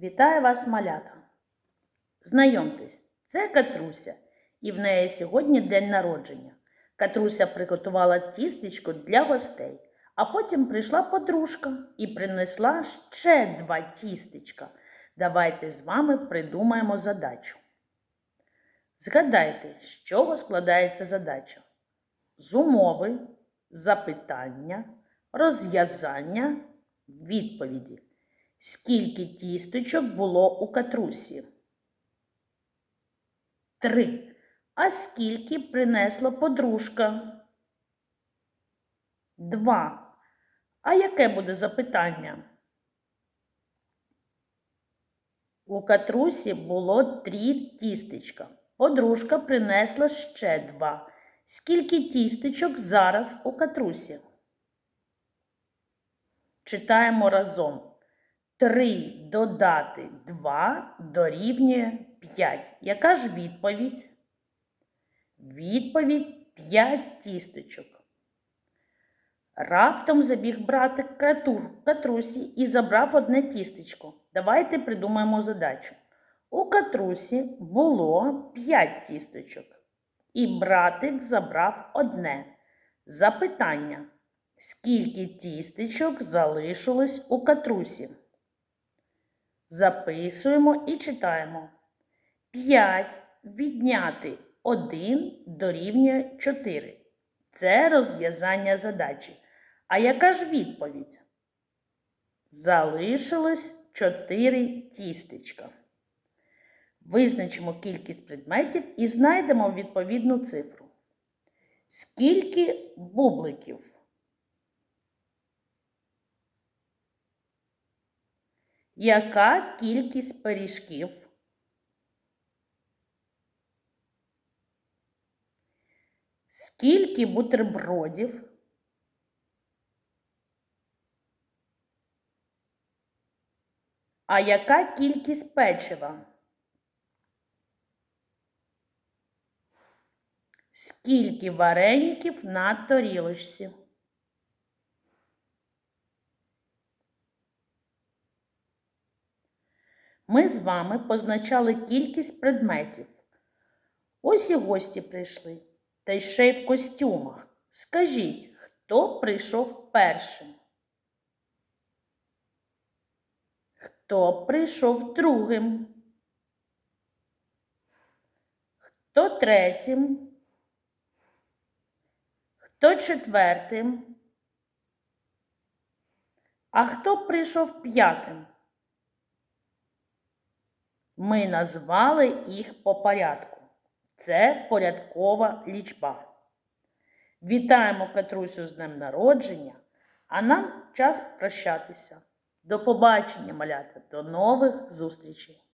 Вітаю вас, малята! Знайомтесь, це Катруся, і в неї сьогодні день народження. Катруся приготувала тістечко для гостей, а потім прийшла подружка і принесла ще два тістечка. Давайте з вами придумаємо задачу. Згадайте, з чого складається задача? З умови, запитання, розв'язання, відповіді. Скільки тісточок було у катрусі? Три. А скільки принесла подружка? Два. А яке буде запитання? У катрусі було три тістечка. Подружка принесла ще два. Скільки тістечок зараз у катрусі? Читаємо разом. 3 додати 2 дорівнює 5. Яка ж відповідь? Відповідь 5 тісточок. Раптом забіг братик Катур, Катрусі і забрав одне тістечко. Давайте придумаємо задачу. У Катрусі було 5 тісточок. І братик забрав одне. Запитання. Скільки тістечок залишилось у Катрусі? Записуємо і читаємо. 5 відняти 1 дорівнює 4. Це розв'язання задачі. А яка ж відповідь? Залишилось 4 тістечка. Визначимо кількість предметів і знайдемо відповідну цифру. Скільки бубликів? Яка кількість пиріжків? Скільки бутербродів? А яка кількість печива? Скільки вареників на тарілочці? Ми з вами позначали кількість предметів. Ось і гості прийшли, та й ще й в костюмах. Скажіть, хто прийшов першим? Хто прийшов другим? Хто третім? Хто четвертим? А хто прийшов п'ятим? Ми назвали їх по порядку. Це порядкова лічба. Вітаємо Катрусю з днем народження, а нам час прощатися. До побачення, малята, до нових зустрічей!